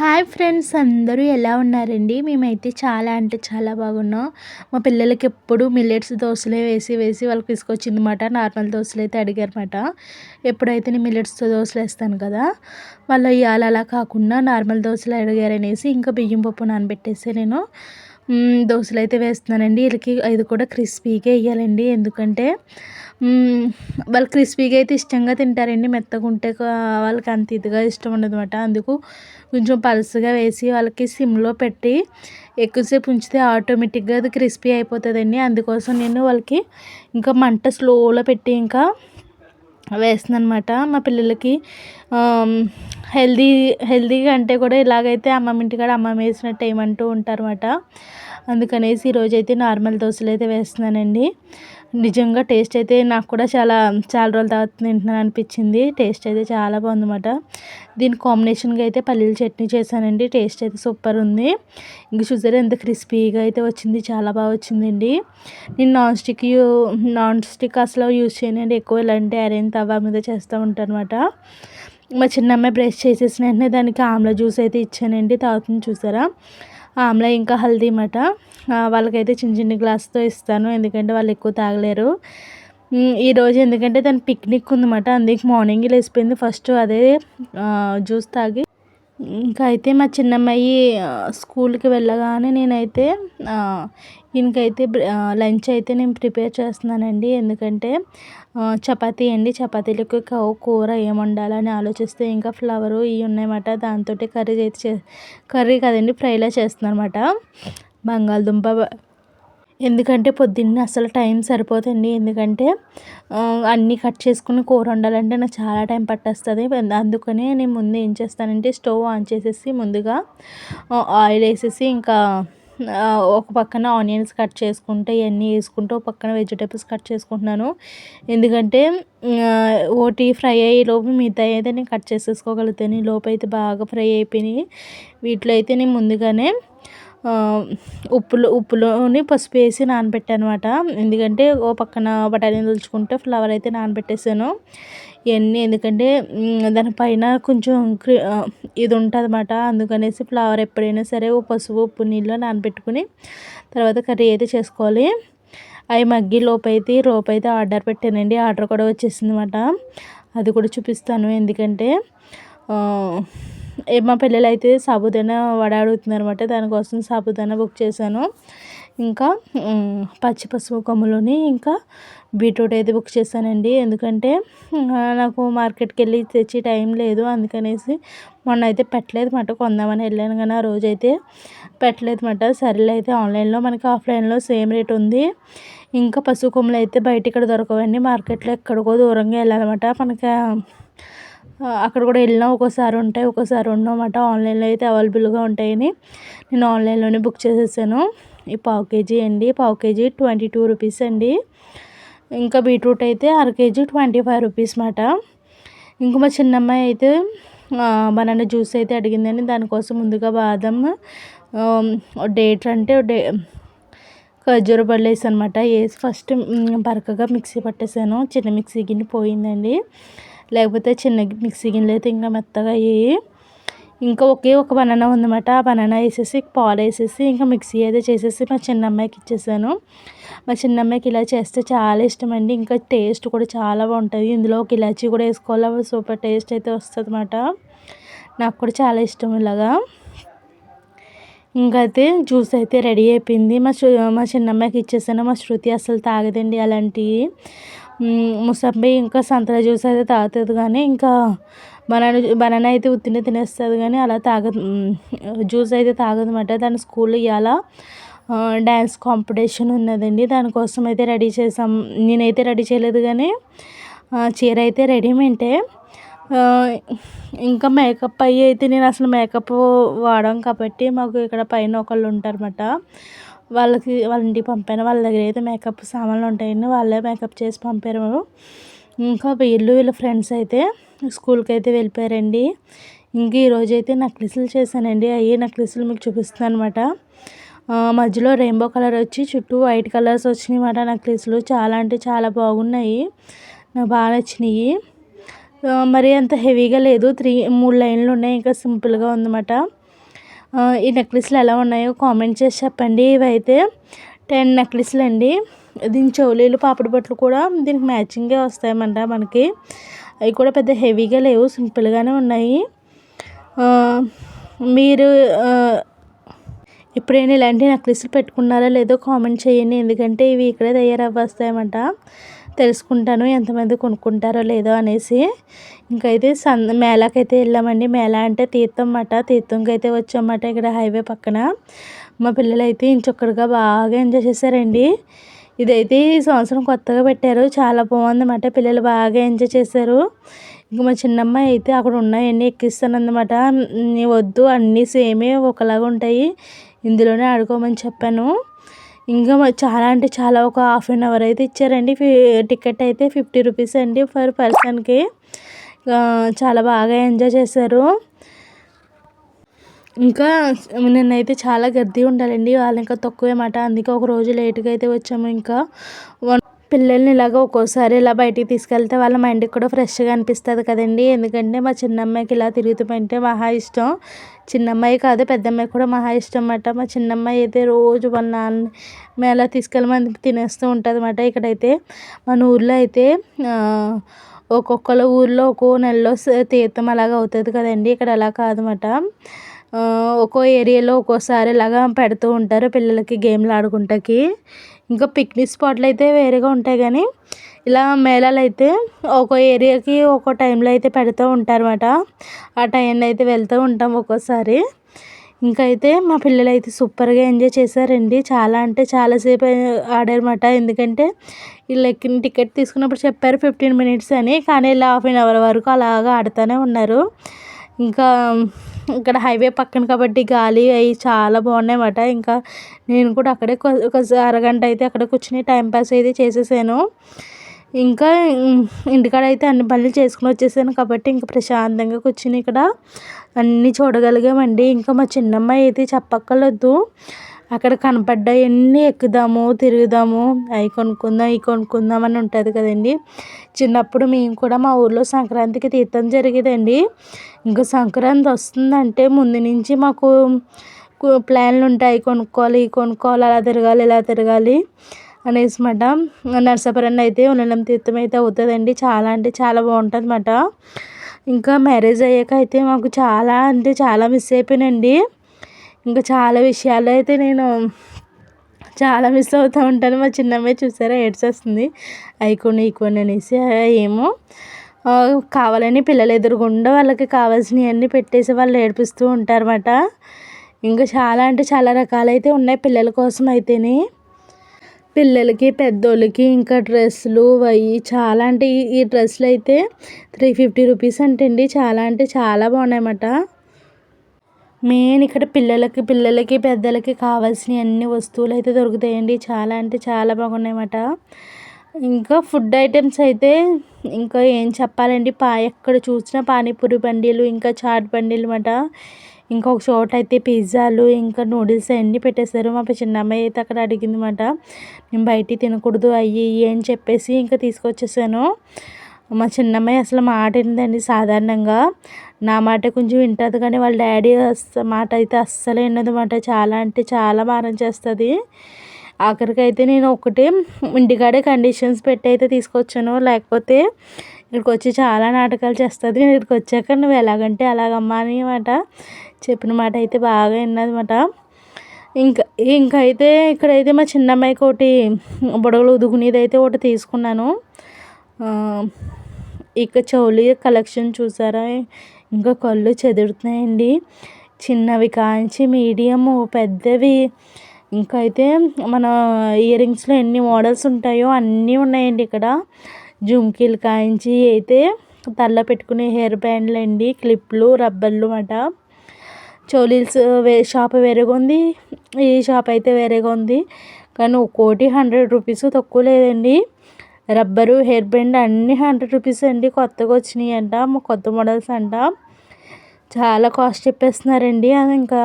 Hi friends అందరూ ఎలా ఉన్నారండి? మేమైతే చాలా అంటే చాలా బాగున్నాం. మా పిల్లలకి ఎప్పుడు మిల్లెట్స్ దోశలే వేసి వేసి వాళ్ళకి తీసుకొచ్చిందన్నమాట. నార్మల్ దోశలు అయితే అడిగారన్నమాట. ఎప్పుడైతే నేను మిల్లెట్స్తో దోశలు వేస్తాను కదా వాళ్ళు ఇవాళ అలా కాకుండా నార్మల్ దోశలు అడిగారనేసి ఇంకా బియ్యం పప్పు నానబెట్టేసి నేను దోశలు అయితే వేస్తున్నానండి. వీళ్ళకి ఇది కూడా క్రిస్పీగా వేయాలండి ఎందుకంటే వాళ్ళు క్రిస్పీగా అయితే ఇష్టంగా తింటారండి. మెత్తగా ఉంటే వాళ్ళకి అంత ఇదిగా ఇష్టం ఉండదు అనమాట అందుకు కొంచెం పలుసుగా వేసి వాళ్ళకి సిమ్లో పెట్టి ఎక్కువసేపు ఉంచితే ఆటోమేటిక్గా అది క్రిస్పీ అయిపోతుందండి. అందుకోసం నేను వాళ్ళకి ఇంకా మంట స్లోలో పెట్టి ఇంకా వేస్తున్నాను అనమాట మా పిల్లలకి హెల్దీ హెల్దీగా అంటే కూడా ఇలాగైతే అమ్మమ్మ ఇంటికాడ అమ్మమ్మ వేసినట్టు ఏమంటూ ఉంటారన్నమాట. అందుకనేసి ఈరోజైతే నార్మల్ దోశలు అయితే వేస్తున్నానండి. నిజంగా టేస్ట్ అయితే నాకు కూడా చాలా చాలా రోజుల తర్వాత తింటున్నాను అనిపించింది టేస్ట్ అయితే చాలా బాగుందన్నమాట. దీని కాంబినేషన్గా అయితే పల్లీల చట్నీ చేశానండి. టేస్ట్ అయితే సూపర్ ఉంది. ఇంక చూసారా ఎంత క్రిస్పీగా అయితే వచ్చింది. చాలా బాగా వచ్చిందండి. నేను నాన్ స్టిక్ నాన్ స్టిక్ అసలు యూజ్ చేయనండి. ఎక్కువ ఇలాంటి అరేంజ్ తవా మీద చేస్తూ ఉంటాను అనమాట మా చిన్న అమ్మాయి బ్రష్ చేసేసిన వెంటనే దానికి ఆమ్ల జ్యూస్ అయితే ఇచ్చానండి. తాగుతుంది చూసారా? ఆమ్లా ఇంకా హల్దీ మాట వాళ్ళకైతే చిన్న చిన్న గ్లాస్తో ఇస్తాను ఎందుకంటే వాళ్ళు ఎక్కువ తాగలేరు. ఈరోజు ఎందుకంటే దాని పిక్నిక్ ఉందన్నమాట అందుకే మార్నింగ్ లేచిపోయింది. ఫస్ట్ అదే జ్యూస్ తాగి. ఇంకా అయితే మా చిన్నమ్మాయి స్కూల్కి వెళ్ళగానే నేనైతే ఈయనకైతే లంచ్ అయితే నేను ప్రిపేర్ చేస్తున్నానండి. ఎందుకంటే చపాతీ అండి. చపాతీలకు కూర ఏం వండాలని ఆలోచిస్తే ఇంకా ఫ్లవరు ఇవి ఉన్నాయన్నమాట. దాంతో కర్రీ అయితే కర్రీ కదండి ఫ్రైలా చేస్తున్నాను అనమాట బంగాళదుంప ఎందుకంటే పొద్దున్న అసలు టైం సరిపోతుంది ఎందుకంటే అన్నీ కట్ చేసుకుని కూర వండాలంటే నాకు చాలా టైం పట్టేస్తుంది. అందుకనే నేను ముందు ఏం చేస్తానంటే స్టవ్ ఆన్ చేసేసి ముందుగా ఆయిల్ వేసేసి ఇంకా ఒక పక్కన ఆనియన్స్ కట్ చేసుకుంటే ఇవన్నీ వేసుకుంటూ ఒక పక్కన వెజిటేబుల్స్ కట్ చేసుకుంటున్నాను. ఎందుకంటే ఓటి ఫ్రై అయ్యే లోపు మిగతా అయితే నేను కట్ చేసేసుకోగలుగుతాను. ఈ లోపు అయితే బాగా ఫ్రై అయిపోయినాయి. వీటిలో అయితే నేను ముందుగానే ఉప్పులో ఉప్పులోని పసుపు వేసి నానబెట్టాను అనమాట ఎందుకంటే ఓ పక్కన బఠానీలు తలుచుకుంటే ఫ్లవర్ అయితే నానబెట్టేసాను. ఇవన్నీ ఎందుకంటే దానిపైన కొంచెం ఇది ఉంటుంది అనమాట అందుకనేసి ఫ్లవర్ ఎప్పుడైనా సరే ఓ పసుపు ఉప్పు నీళ్ళు నానబెట్టుకుని తర్వాత కర్రీ అయితే చేసుకోవాలి. అవి మగ్గి లోపు అయితే లోపు అయితే ఆర్డర్ పెట్టానండి. ఆర్డర్ కూడా వచ్చేసింది అనమాట అది కూడా చూపిస్తాను. ఎందుకంటే మా పిల్లలు అయితే సాబుదానా వడ అడుగుతున్నారు అనమాట దానికోసం సాబుదానా బుక్ చేశాను. ఇంకా పచ్చి పసుపు కొమ్ములని ఇంకా బీట్రూట్ అయితే బుక్ చేశానండి. ఎందుకంటే నాకు మార్కెట్కి వెళ్ళి తెచ్చి టైం లేదు. అందుకనేసి మొన్న అయితే పెట్టలేదు మాట. కొందామని వెళ్ళాను కానీ ఆ రోజు అయితే పెట్టలేదు మాట సరేలే అయితే ఆన్లైన్లో మనకి ఆఫ్లైన్లో సేమ్ రేట్ ఉంది. ఇంకా పసుపు కొమ్ములు అయితే బయట ఇక్కడ దొరకవండి. మార్కెట్లో ఎక్కడికో దూరంగా వెళ్ళాలన్నమాట. మనకి అక్కడ కూడా వెళ్ళినా ఒక్కోసారి ఉంటాయి ఒక్కోసారి ఉండవన్నమాట ఆన్లైన్లో అయితే అవైలబుల్గా ఉంటాయని నేను ఆన్లైన్లోనే బుక్ చేసేసాను. ఈ పావు కేజీ అండి పావు కేజీ ట్వంటీ టూ రూపీస్ అండి. ఇంకా బీట్రూట్ అయితే అర కేజీ ట్వంటీ ఫైవ్ రూపీస్ మాట. ఇంకా మా చిన్నమ్మాయి అయితే బనానా జ్యూస్ అయితే అడిగిందని దానికోసం ముందుగా బాదం డేట్ అంటే డే ఖర్జూర పళ్ళు వేసి అనమాట వేసి ఫస్ట్ బరకగా మిక్సీ పట్టేసాను. చిన్న మిక్సీ గిన్నె పోయిందండి. లేకపోతే చిన్న మిక్సీ గిన్నెలు అయితే ఇంకా మెత్తగా అయ్యాయి ఇంకా ఒకే ఒక బనానా ఉందన్నమాట. ఆ బనానా వేసేసి పాలు వేసేసి ఇంకా మిక్సీ అయితే చేసేసి మా చిన్న అమ్మాయికి ఇచ్చేసాను. మా చిన్న అమ్మాయికి ఇలా చేస్తే చాలా ఇష్టం అండి ఇంకా టేస్ట్ కూడా చాలా బాగుంటుంది. ఇందులో ఒక ఇలాచీ కూడా వేసుకోవాలి. సూపర్ టేస్ట్ అయితే వస్తుంది అన్నమాట నాకు కూడా చాలా ఇష్టం ఇలాగా. ఇంకైతే జ్యూస్ అయితే రెడీ అయిపోయింది. మా మా చిన్న అమ్మాయికి ఇచ్చేసాను. మా శృతి అసలు తాగదండి అలాంటివి ముసంబి ఇంకా సంతర జ్యూస్ అయితే తాగుతుంది కానీ ఇంకా బనానా బనానా అయితే ఉత్తినే తినేస్తుంది కానీ అలా తాగదు జ్యూస్ అయితే తాగదన్నమాట దాని స్కూల్లో ఇవాళ డ్యాన్స్ కాంపిటీషన్ ఉన్నదండి. దానికోసం అయితే రెడీ చేసాం నేనైతే రెడీ చేయలేదు కానీ చీర అయితే రెడీమేంటే ఇంకా మేకప్ అయ్యి అయితే నేను అసలు మేకప్ వాడాం కాబట్టి మాకు ఇక్కడ పైన ఒకళ్ళు ఉంటారన్నమాట. వాళ్ళకి వాళ్ళ ఇంటికి పంపాను. వాళ్ళ దగ్గర అయితే మేకప్ సామాన్లు ఉంటాయండి వాళ్ళే మేకప్ చేసి పంపారు. ఇంకా వీళ్ళు వీళ్ళ ఫ్రెండ్స్ అయితే స్కూల్కి అయితే వెళ్ళిపోయారండి. ఇంక ఈరోజు అయితే నక్లిసులు చేశానండి. అవి నక్లిసులు మీకు చూపిస్తాను అనమాట మధ్యలో రెయిన్బో కలర్ వచ్చి చుట్టూ వైట్ కలర్స్ వచ్చినాయి అన్నమాట నక్లిసులు చాలా అంటే చాలా బాగున్నాయి. నాకు బాగా నచ్చినాయి. మరి అంత హెవీగా లేదు. త్రీ మూడు లైన్లు ఉన్నాయి. ఇంకా సింపుల్గా ఉందన్నమాట. ఈ నెక్లెస్లు ఎలా ఉన్నాయో కామెంట్ చేసి చెప్పండి. ఇవైతే టెన్ నెక్లెస్లు అండి. దీని చౌలీలు పాపడి బట్టలు కూడా దీనికి మ్యాచింగే వస్తాయన్నమాట మనకి. అవి కూడా పెద్ద హెవీగా లేవు సింపుల్గానే ఉన్నాయి. మీరు ఆ, ఎప్పుడైనా ఇలాంటి నెక్లెస్లు పెట్టుకున్నారా లేదో కామెంట్ చేయండి. ఎందుకంటే ఇవి ఇక్కడే తయారవ్వస్తాయన్నమాట. తెలుసుకుంటాను ఎంతమంది కొనుక్కుంటారో లేదో అనేసి. ఇంకైతే సంద మేళాకైతే వెళ్ళామండి. మేళా అంటే తీర్థం అన్నమాట తీర్థంకి అయితే వచ్చామన్నమాట ఇక్కడ హైవే పక్కన. మా పిల్లలు అయితే ఇంచొక్కడుగా బాగా ఎంజాయ్ చేశారండి. ఇదైతే ఈ సంవత్సరం కొత్తగా పెట్టారు. చాలా బాగుందన్నమాట. పిల్లలు బాగా ఎంజాయ్ చేశారు. ఇంకా మా చిన్నమ్మాయి అయితే అక్కడ ఉన్నాయన్నీ ఎక్కిస్తానన్నమాట. అన్నమాట వద్దు అన్నీ సేమే ఒకలాగా ఉంటాయి. ఇందులోనే ఆడుకోమని చెప్పాను. ఇంకా చాలా అంటే చాలా ఒక హాఫ్ అన్ అవర్ అయితే ఇచ్చారండి. ఫి- టికెట్ అయితే ఫిఫ్టీ రూపీస్ అండి పర్ పర్సన్కి. చాలా బాగా ఎంజాయ్ చేశారు. ఇంకా నిన్నైతే చాలా గడ్డి ఉండాలండి. వాళ్ళు ఇంకా తక్కువే మాట. అందుకే ఒక రోజు లేట్గా అయితే వచ్చాము ఇంకా. వన్ పిల్లల్ని ఇలాగ ఒక్కోసారి ఇలా బయటికి తీసుకెళ్తే వాళ్ళ మైండ్కి కూడా ఫ్రెష్గా అనిపిస్తుంది కదండి. ఎందుకంటే మా చిన్నమ్మాయికి ఇలా తిరుగుతుంటే మహా ఇష్టం. చిన్నమ్మాయి కాదు పెద్దమ్మాయి కూడా మహా ఇష్టం అన్నమాట. మా చిన్నమ్మాయి అయితే రోజు వాళ్ళ నాన్న అలా తీసుకెళ్ళమని తినేస్తూ ఉంటుంది అన్నమాట ఇక్కడైతే. మన ఊర్లో అయితే ఒక్కొక్కళ్ళ ఊర్లో ఒక్కో నెలలో తీర్థం అలాగ అవుతుంది కదండి. ఇక్కడ అలా కాదన్నమాట. ఒక్కో ఏరియాలో ఒక్కోసారి ఇలాగా పెడుతూ ఉంటారు పిల్లలకి గేమ్లు ఆడుకుంటాకి. ఇంకా పిక్నిక్ స్పాట్లు అయితే వేరేగా ఉంటాయి కానీ ఇలా మేళాలు అయితే ఒక్కో ఏరియాకి ఒక్కో టైంలో అయితే పెడుతూ ఉంటారన్నమాట. ఆ టైంలో అయితే వెళ్తూ ఉంటాం ఒక్కోసారి. ఇంకా అయితే మా పిల్లలు అయితే సూపర్గా ఎంజాయ్ చేశారండి. చాలా అంటే చాలాసేపు ఆడారన్నమాట. ఎందుకంటే వీళ్ళు ఎక్కిన టికెట్ తీసుకున్నప్పుడు చెప్పారు ఫిఫ్టీన్ మినిట్స్ అని కానీ ఇలా హాఫ్ అన్ అవర్ వరకు అలాగా ఆడుతూనే ఉన్నారు. ఇంకా ఇక్కడ హైవే పక్కన కాబట్టి గాలి అవి చాలా బాగున్నాయి అన్నమాట ఇంకా నేను కూడా అక్కడే ఒక అరగంట అయితే అక్కడ కూర్చుని టైంపాస్ అయితే చేసేసాను. ఇంకా ఇంటికాడ అయితే అన్ని పనులు చేసుకుని వచ్చేసాను కాబట్టి ఇంకా ప్రశాంతంగా కూర్చుని ఇక్కడ అన్నీ చూడగలిగామండి. ఇంకా మా చిన్నమ్మాయి అయితే చెప్పక్కర్లేదు. అక్కడ కనపడ్డాయన్నీ ఎక్కుదాము తిరుగుదాము అవి కొనుక్కుందాం ఇవి కొనుక్కుందాం అని ఉంటుంది కదండి. చిన్నప్పుడు మేము కూడా మా ఊర్లో సంక్రాంతికి తీర్థం జరిగేదండి. ఇంకా సంక్రాంతి వస్తుందంటే ముందు నుంచి మాకు ప్లాన్లు ఉంటాయి అవి కొనుక్కోవాలి ఇవి కొనుక్కోవాలి అలా తిరగాలి ఇలా తిరగాలి అనేసి మాట నరసాపురం అయితే ఉన్నలం తీర్థం అయితే అవుతుందండి. చాలా అంటే చాలా బాగుంటుంది అన్నమాట ఇంకా మ్యారేజ్ అయ్యాక అయితే మాకు చాలా అంటే చాలా మిస్ అయిపోయినండి. ఇంకా చాలా విషయాలు అయితే నేను చాలా మిస్ అవుతూ ఉంటాను. మా చిన్నమ్మాయి చూసారా ఏడ్చేస్తుంది. ఈ ఇకొని అనేసి ఏమో. కావాలని పిల్లలు ఎదురుగుండా వాళ్ళకి కావాల్సినవన్నీ పెట్టేసి వాళ్ళు ఏడిపిస్తూ ఉంటారన్నమాట. ఇంకా చాలా అంటే చాలా రకాలైతే ఉన్నాయి పిల్లల కోసం అయితేనే. పిల్లలకి పెద్దోళ్ళకి ఇంకా డ్రెస్సులు అవి చాలా అంటే ఈ ఈ డ్రెస్సులు అయితే త్రీ ఫిఫ్టీ రూపీస్ అంటండి. చాలా అంటే చాలా బాగున్నాయన్నమాట. మెయిన్ ఇక్కడ పిల్లలకి పిల్లలకి పెద్దలకి కావాల్సిన అన్ని వస్తువులు అయితే దొరుకుతాయండి. చాలా అంటే చాలా బాగున్నాయన్నమాట. ఇంకా ఫుడ్ ఐటమ్స్ అయితే ఇంకా ఏం చెప్పాలండి. పా ఎక్కడ చూసినా పానీపూరి బండీలు ఇంకా చాట్ బండీలు అన్నమాట. ఇంకొక చోట అయితే పిజ్జాలు ఇంకా నూడిల్స్ అన్నీ పెట్టేశారు. మా చిన్న అమ్మాయి అయితే అక్కడ అడిగింది అనమాట నేను బయట తినకూడదు అయ్యి అని చెప్పేసి ఇంకా తీసుకొచ్చేసాను. మా చిన్నమ్మాయి అసలు మాట ఏంటండి సాధారణంగా నా మాట కొంచెం వింటుంది కానీ వాళ్ళ డాడీ మాట అయితే అస్సలు వినదు మాట చాలా అంటే చాలా మారం చేస్తుంది. ఆఖరికి అయితే నేను ఒకటి ఇంటికాడే కండిషన్స్ పెట్టి అయితే తీసుకొచ్చాను. లేకపోతే ఇక్కడికి వచ్చి చాలా నాటకాలు చేస్తుంది. నేను ఇక్కడికి వచ్చాక నువ్వు ఎలాగంటే అలాగమ్మా అని మాట చెప్పిన మాట అయితే బాగా విన్నదన్నమాట. ఇంకా ఇంకా అయితే ఇక్కడైతే మా చిన్నమ్మాయికి ఒకటి బుడగలు ఉదుకునేది అయితే ఒకటి తీసుకున్నాను. ఇక చెవులు కలెక్షన్ చూసారా? ఇంకా కళ్ళు చెదురుతున్నాయండి. చిన్నవి కాంచి మీడియము పెద్దవి. ఇంకా అయితే మన ఇయర్ రింగ్స్లో ఎన్ని మోడల్స్ ఉంటాయో అన్నీ ఉన్నాయండి ఇక్కడ. జుమ్కీలు కాయించి అయితే తల్ల పెట్టుకునే హెయిర్ బ్యాండ్లు అండి క్లిప్లు రబ్బర్లు అన్నమాట. చోలీల్స్ వే షాప్ వేరేగా ఉంది. ఈ షాప్ అయితే వేరేగా ఉంది. కానీ ఒక్కోటి హండ్రెడ్ రూపీస్ తక్కువ లేదండి. రబ్బరు హెయిర్ బ్యాండ్ అన్నీ హండ్రెడ్ రూపీస్ అండి. కొత్తగా వచ్చినాయి అంట మా కొత్త మోడల్స్ అంట. చాలా కాస్ట్ చెప్పేస్తున్నారండి. అది ఇంకా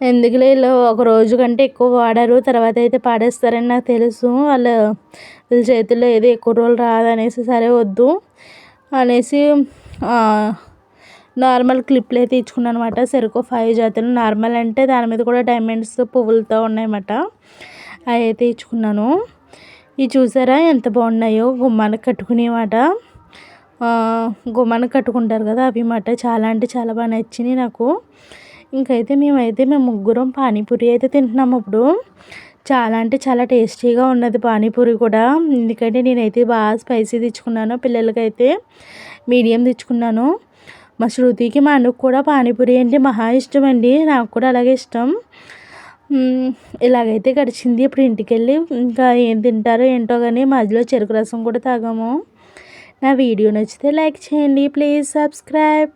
ఎందుకులే వీళ్ళు ఒక రోజు కంటే ఎక్కువ వాడరు. తర్వాత అయితే పాడేస్తారని నాకు తెలుసు. వాళ్ళ వీళ్ళ చేతుల్లో ఏది ఎక్కువ రోజులు రాదనేసి సరే వద్దు అనేసి నార్మల్ క్లిప్లు అయితే ఇచ్చుకున్నాను అనమాట సెరుకు ఫైవ్ జాతీలు నార్మల్ అంటే దాని మీద కూడా డైమండ్స్ పువ్వులతో ఉన్నాయన్నమాట. అవి అయితే ఇచ్చుకున్నాను ఇవి చూసారా ఎంత బాగున్నాయో? గుమ్మానికి కట్టుకునేమాట గుమ్మానికి కట్టుకుంటారు కదా అవి మాట. చాలా అంటే చాలా బాగా నచ్చినాయి నాకు. ఇంకైతే మేమైతే మేము ముగ్గురం పానీపూరి అయితే తింటున్నాము ఇప్పుడు. చాలా అంటే చాలా టేస్టీగా ఉన్నది పానీపూరి కూడా. ఎందుకంటే నేనైతే బాగా స్పైసీ తెచ్చుకున్నాను పిల్లలకైతే. మీడియం తెచ్చుకున్నాను. మా శృతికి మా అనుకు కూడా పానీపూరి అంటే మహా ఇష్టం అండి. నాకు కూడా అలాగే ఇష్టం. ఇలాగైతే గడిచింది. ఇప్పుడు ఇంటికి వెళ్ళి ఇంకా ఏం తింటారో ఏంటో కానీ మధ్యలో చెరుకు రసం కూడా తాగాము. నా వీడియో నచ్చితే లైక్ చేయండి. Please subscribe.